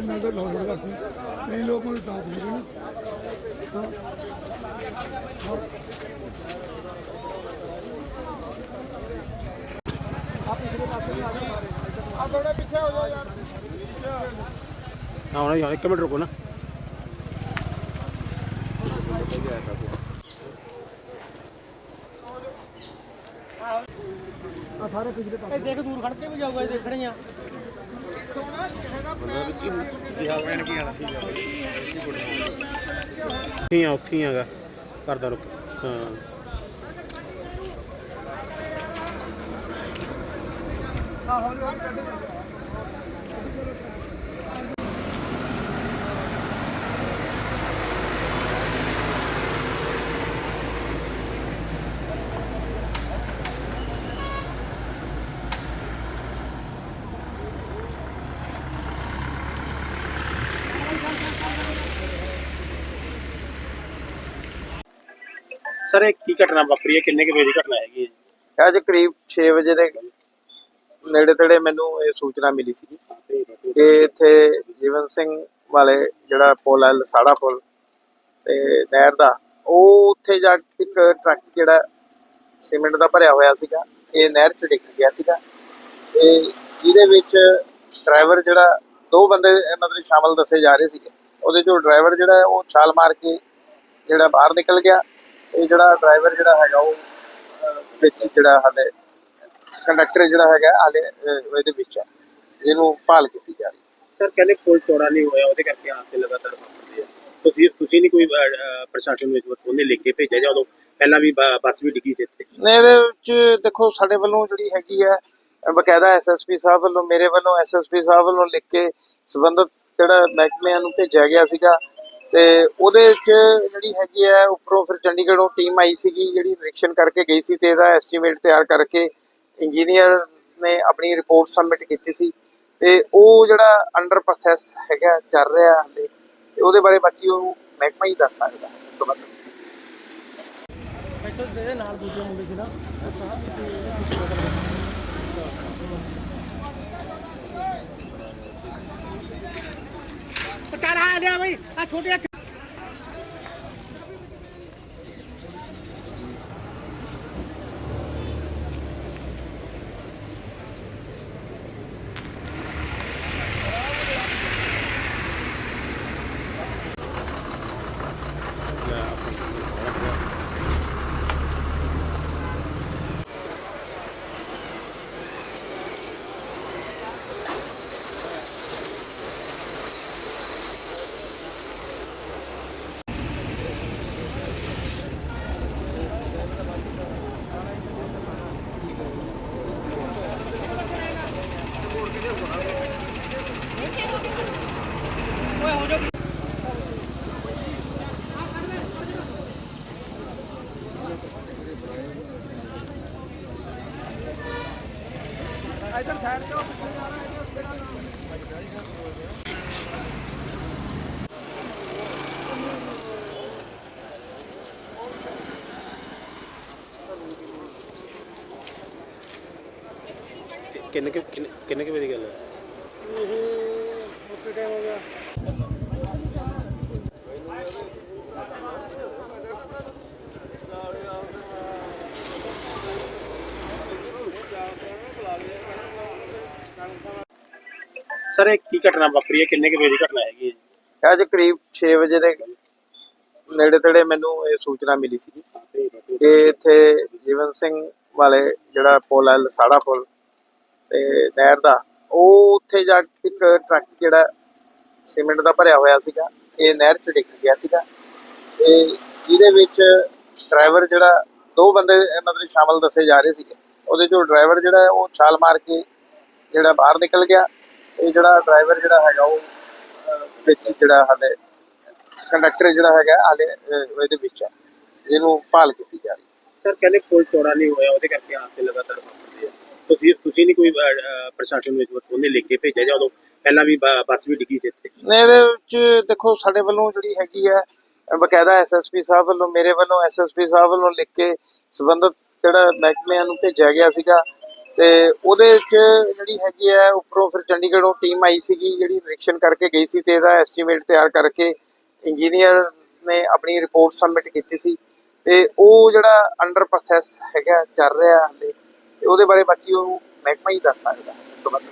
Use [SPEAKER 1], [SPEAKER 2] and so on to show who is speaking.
[SPEAKER 1] ਮੈਂ ਤਾਂ ਲੋੜ ਲਗਾ ਸੀ ਨਹੀਂ ਲੋਕਾਂ ਨੂੰ। ਤਾਂ ਨਹੀਂ ਨਾ
[SPEAKER 2] ਆ ਥੋੜਾ ਪਿੱਛੇ ਹੋ ਜਾਓ ਯਾਰ
[SPEAKER 3] ਆਉਣਾ ਹੀ ਆਉਣਾ ਇੱਕ ਮਿੰਟ ਰੁਕੋ ਨਾ
[SPEAKER 1] ਆ ਸਾਰੇ ਪਿਛਲੇ ਪਾਸੇ
[SPEAKER 2] ਇਹ ਦੇਖ ਦੂਰ ਖੜ ਕੇ ਵੀ ਜਾਊਗਾ ਇਹ ਦੇਖਣੇ ਆ।
[SPEAKER 3] ਉੱਥੇ ਆ ਉੱਥੇ ਕਰਦਾ ਰੁਕ ਹਾਂ। ਸਰ, ਇਹ ਕੀ ਘਟਨਾ ਵਾਪਰੀ ਹੈ? ਕਿੰਨੇ ਕੁ ਵਜੇ ਦੀ ਘਟਨਾ ਹੈਗੀ ਹੈ
[SPEAKER 4] ਅੱਜ ਕਰੀਬ 6 ਵਜੇ ਦੇ ਨੇੜੇ ਤੇੜੇ ਮੈਨੂੰ ਇਹ ਸੂਚਨਾ ਮਿਲੀ ਸੀ ਕਿ ਇੱਥੇ ਜੀਵਨ ਸਿੰਘ ਵਾਲੇ ਜਿਹੜਾ ਪੁਲ ਹੈ, ਲਸਾੜਾ ਪੁਲ ਤੇ ਨਹਿਰ ਦਾ, ਉਹ ਉੱਥੇ ਜਾ ਕੇ ਇੱਕ ਟਰੱਕ ਜਿਹੜਾ ਸੀਮੈਂਟ ਦਾ ਭਰਿਆ ਹੋਇਆ ਸੀਗਾ, ਇਹ ਨਹਿਰ 'ਚ ਡਿੱਗ ਗਿਆ ਸੀਗਾ ਤੇ ਜਿਹਦੇ ਵਿੱਚ ਡਰਾਈਵਰ ਜਿਹੜਾ, ਦੋ ਬੰਦੇ ਮਤਲਬ ਸ਼ਾਮਲ ਦੱਸੇ ਜਾ ਰਹੇ ਸੀਗੇ। ਉਹਦੇ ਚੋਂ ਡਰਾਈਵਰ ਜਿਹੜਾ, ਉਹ ਛਾਲ ਮਾਰ ਕੇ ਜਿਹੜਾ ਬਾਹਰ ਨਿਕਲ ਗਿਆ ਇਹ ਜਿਹੜਾ ਡਰਾਈਵਰ ਜਿਹੜਾ ਹੈਗਾ ਉਹ ਵਿੱਚ ਜਿਹੜਾ ਹਾਲੇ ਕੰਡਕਟਰ ਜਿਹੜਾ ਹੈਗਾ ਹਾਲੇ ਇਹਦੇ ਵਿੱਚ ਹੈ। ਜਿਹਨੂੰ ਭਾਲ ਕੀਤੀ ਜਾ ਰਹੀ
[SPEAKER 3] ਸਰ ਕਹਿੰਦੇ ਪੁਲ ਚੌੜਾ ਨਹੀਂ ਹੋਇਆ ਉਹਦੇ ਕਰਕੇ ਹਾਦਸੇ ਲਗਾਤਾਰ ਵਾਪਰਦੇ ਆ। ਤੁਸੀਂ ਤੁਸੀਂ ਨਹੀਂ ਕੋਈ ਪ੍ਰਸ਼ਾਸਨ ਨੂੰ ਇਸ ਵਕਤ ਉਹਨੇ ਲਿਖ ਕੇ ਭੇਜਿਆ ਜਾਂ ਉਦੋਂ ਪਹਿਲਾਂ ਵੀ ਬੱਸ ਵੀ ਡਿੱਗੀ ਸੀ ਇੱਥੇ?
[SPEAKER 4] ਨੇ ਇਹਦੇ ਵਿੱਚ ਦੇਖੋ ਸਾਡੇ ਵੱਲੋਂ ਜਿਹੜੀ ਹੈਗੀ ਹੈ ਬਕਾਇਦਾ ਐਸਐਸਪੀ ਸਾਹਿਬ ਵੱਲੋਂ ਮੇਰੇ ਵੱਲੋਂ ਐਸਐਸਪੀ ਸਾਹਿਬ ਵੱਲੋਂ ਲਿਖ ਕੇ ਸੰਬੰਧਿਤ ਜਿਹੜਾ ਮਹਿਕਮਿਆਂ ਨੂੰ ਭੇਜਿਆ ਗਿਆ ਸੀਗਾ। ਤੇ ਉਹਦੇ ਵਿੱਚ ਜਿਹੜੀ ਹੈਗੀ ਹੈ ਉੱਪਰੋਂ ਫਿਰ ਚੰਡੀਗੜ੍ਹੋਂ ਟੀਮ ਆਈ ਸੀਗੀ, ਜਿਹੜੀ ਨਿਰੀਖਣ ਕਰਕੇ ਗਈ ਸੀ ਤੇ ਇਹਦਾ ਐਸਟੀਮੇਟ ਤਿਆਰ ਕਰਕੇ ਇੰਜੀਨੀਅਰ ਨੇ ਆਪਣੀ ਰਿਪੋਰਟ ਸਬਮਿਟ ਕੀਤੀ ਸੀ ਤੇ ਉਹ ਜਿਹੜਾ ਅੰਡਰ ਪ੍ਰੋਸੈਸ ਹੈਗਾ, ਚੱਲ ਰਿਹਾ ਹਾਲੇ ਤੇ ਉਹਦੇ ਬਾਰੇ ਬਾਕੀ ਉਹ ਮਹਿਕਮਾ ਹੀ ਦੱਸ ਸਕਦਾ ਹੈ, ਇਸ ਵਕਤ
[SPEAKER 2] ਇੱਥੇ ਦੇ ਨਾਲ ਦੂਜੇ ਮੁੰਡੇ ਸੀ ਨਾ। ਚੱਲ ਆ ਗਿਆ ਬਈ ਆ ਛੋਟੇ
[SPEAKER 3] ਕਿੰਨੇ ਕੁ- ਕਿੰਨੇ ਕਿੰਨੇ ਕੁ ਵਜੇ ਦੀ ਗੱਲ ਹੈ?
[SPEAKER 2] ਓਕੇ ਟਾਈਮ ਹੋ ਗਿਆ
[SPEAKER 3] ਸਰ, ਇਹ ਕੀ ਘਟਨਾ ਵਾਪਰੀ ਹੈ ਕਿੰਨੇ ਕੁ ਵਜੇ ਦੀ ਘਟਨਾ ਹੈਗੀ ਹੈ ਜੀ?
[SPEAKER 4] ਅੱਜ ਕਰੀਬ 6 ਵਜੇ ਦੇ ਨੇੜੇ ਤੇੜੇ ਮੈਨੂੰ ਇਹ ਸੂਚਨਾ ਮਿਲੀ ਸੀ ਕਿ ਇੱਥੇ ਜੀਵਨ ਸਿੰਘ ਵਾਲੇ ਜਿਹੜਾ ਪੁਲ ਹੈ, ਲਸਾੜਾ ਪੁਲ ਤੇ ਨਹਿਰ ਦਾ, ਉਹ ਉੱਥੇ ਜਾ ਕੇ ਇੱਕ ਟਰੱਕ ਜਿਹੜਾ ਸੀਮੈਂਟ ਦਾ ਭਰਿਆ ਹੋਇਆ ਸੀਗਾ, ਇਹ ਨਹਿਰ 'ਚ ਡਿੱਗ ਗਿਆ ਸੀਗਾ ਤੇ ਜਿਹਦੇ ਵਿੱਚ ਡਰਾਈਵਰ ਜਿਹੜਾ, ਦੋ ਬੰਦੇ ਮਤਲਬ ਸ਼ਾਮਲ ਦੱਸੇ ਜਾ ਰਹੇ ਸੀਗੇ ਉਹਦੇ ਚੋਂ ਡਰਾਈਵਰ ਜਿਹੜਾ ਹੈ ਉਹ ਛਾਲ ਮਾਰ ਕੇ ਜਿਹੜਾ ਬਾਹਰ ਨਿਕਲ ਗਿਆ ਇਹ ਜਿਹੜਾ ਡਰਾਈਵਰ ਜਿਹੜਾ ਹੈਗਾ ਉਹ ਵਿੱਚ ਜਿਹੜਾ ਹਾਲੇ ਕੰਡਕਟਰ ਜਿਹੜਾ ਹੈਗਾ ਹਾਲੇ ਇਹਦੇ ਵਿੱਚ ਹੈ ਜਿਹਨੂੰ ਭਾਲ ਕੀਤੀ ਜਾ ਰਹੀ
[SPEAKER 3] ਸਰ ਕਹਿੰਦੇ ਪੁਲ ਚੌੜਾ ਨਹੀਂ ਹੋਇਆ ਉਹਦੇ ਕਰਕੇ ਹਾਦਸੇ ਲਗਾਤਾਰ ਵਾਪਰਦੇ ਆ ਤੁਸੀਂ ਤੁਸੀਂ ਨਹੀਂ ਕੋਈ ਪ੍ਰਸ਼ਾਸਨ ਵਕਤ ਉਹਨੇ ਲਿਖ ਕੇ ਭੇਜਿਆ ਜਾਂ ਉਦੋਂ ਪਹਿਲਾਂ ਵੀ ਬੱਸ ਵੀ ਡਿੱਗੀ ਸੀ ਇੱਥੇ?
[SPEAKER 4] ਨੇ ਇਹਦੇ ਵਿੱਚ ਦੇਖੋ ਸਾਡੇ ਵੱਲੋਂ ਜਿਹੜੀ ਹੈਗੀ ਹੈ ਬਕਾਇਦਾ ਐਸਐਸਪੀ ਸਾਹਿਬ ਵੱਲੋਂ ਮੇਰੇ ਵੱਲੋਂ ਐਸਐਸਪੀ ਸਾਹਿਬ ਵੱਲੋਂ ਲਿਖ ਕੇ ਸੰਬੰਧਿਤ ਜਿਹੜਾ ਮਹਿਕਮਿਆਂ ਨੂੰ ਭੇਜਿਆ ਗਿਆ ਸੀਗਾ। ਤੇ ਉਹਦੇ ਚ ਜਿਹੜੀ ਹੈਗੀ ਹੈ ਉੱਪਰੋਂ ਫਿਰ ਚੰਡੀਗੜ੍ਹੋਂ ਟੀਮ ਆਈ ਸੀਗੀ, ਜਿਹੜੀ ਨਿਰੀਖਣ ਕਰਕੇ ਗਈ ਸੀ ਤੇ ਇਹਦਾ ਐਸਟੀਮੇਟ ਤਿਆਰ ਕਰਕੇ ਇੰਜੀਨੀਅਰ ਨੇ ਆਪਣੀ ਰਿਪੋਰਟ ਸਬਮਿਟ ਕੀਤੀ ਸੀ। ਤੇ ਉਹ ਜਿਹੜਾ ਅੰਡਰ ਪ੍ਰੋਸੈਸ ਹੈਗਾ, ਚੱਲ ਰਿਹਾ ਹਾਲੇ, ਤੇ ਉਹਦੇ ਬਾਰੇ ਬਾਕੀ ਉਹ ਮਹਿਕਮਾ ਹੀ ਦੱਸ ਸਕਦਾ। ਇਸ ਤੋਂ ਬਾਅਦ